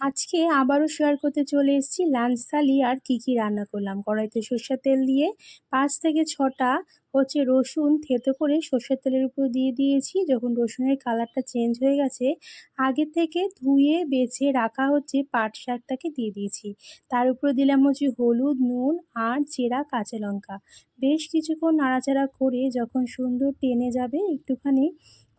আজকে আবারও শেয়ার করতে চলে এসেছি লাঞ্চ থালি আর কি কি রান্না করলাম। কড়াইতে সর্ষের তেল দিয়ে পাঁচ থেকে ছটা হচ্ছে রসুন থেতো করে সর্ষের তেলের উপর দিয়ে দিয়েছি। যখন রসুনের কালারটা চেঞ্জ হয়ে গেছে, আগে থেকে ধুয়ে বেছে রাখা হচ্ছে পাট শাকটাকে দিয়ে দিয়েছি। তার উপরে দিলাম হচ্ছে হলুদ, নুন, আর চেরা কাঁচা লঙ্কা। বেশ কিছুক্ষণ নাড়াচাড়া করে যখন সুন্দর টেনে যাবে, একটুখানি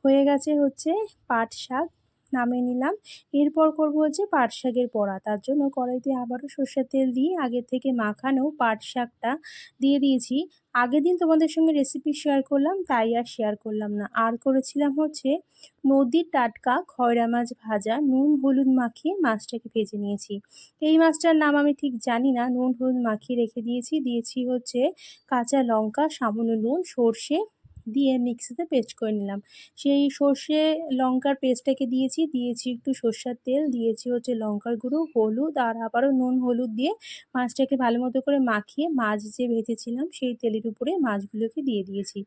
হয়ে গেছে হচ্ছে পাট শাক। নামিয়ে নিলাম। এরপর করব হচ্ছে পাট শাকের বড়া। তার জন্য কড়াইতে আবারও সর্ষের তেল দিয়ে আগের থেকে মাখানো পাট শাকটা দিয়ে দিয়েছি। আগের দিন তোমাদের সঙ্গে রেসিপি শেয়ার করলাম, তাই আর শেয়ার করলাম না। আর করেছিলাম হচ্ছে নদীর টাটকা খয়রা মাছ ভাজা, নুন, হলুদ মাখিয়ে মাছটাকে ভেজে নিয়েছি। এই মাছটার নাম আমি ঠিক জানি না। নুন, হলুদ মাখিয়ে রেখে দিয়েছি। দিয়েছি হচ্ছে কাঁচা লঙ্কা, সামান্য নুন, সর্ষে দিয়ে মিক্সিতে পেস্ট করে নিলাম। সেই সর্ষে লঙ্কার পেস্টটাকে দিয়েছি দিয়েছি একটু সর্ষার তেল, দিয়েছি হচ্ছে লঙ্কার গুঁড়ো, হলুদ আর আবারও নুন হলুদ দিয়ে মাছটাকে ভালো মতো করে মাখিয়ে মাছ যে ভেজেছিলাম সেই তেলের উপরে মাছগুলোকে দিয়ে দিয়েছি।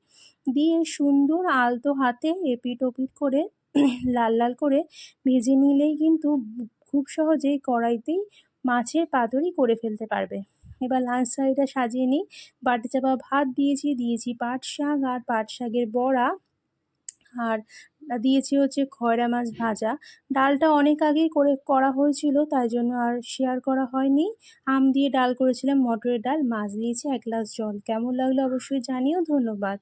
দিয়ে সুন্দর আলতো হাতে এপিট ওপিট করে লাল লাল করে ভেজে নিলেই কিন্তু খুব সহজেই কড়াইতেই মাছের পাতুরি করে ফেলতে পারবে। এবার লাঞ্চ থালিটা সাজিয়ে নিই। বাটি চাপা ভাত দিয়েছি দিয়েছি পাট শাক আর পাট শাকের বড়া। আর দিয়েছি হচ্ছে খয়রা মাছ ভাজা। ডালটা অনেক আগেই করে করা হয়েছিল, তাই জন্য আর শেয়ার করা হয়নি। আম দিয়ে ডাল করেছিলাম, মটরের ডাল। মাছ দিয়েছি, এক গ্লাস জল। কেমন লাগল অবশ্যই জানিও। ধন্যবাদ।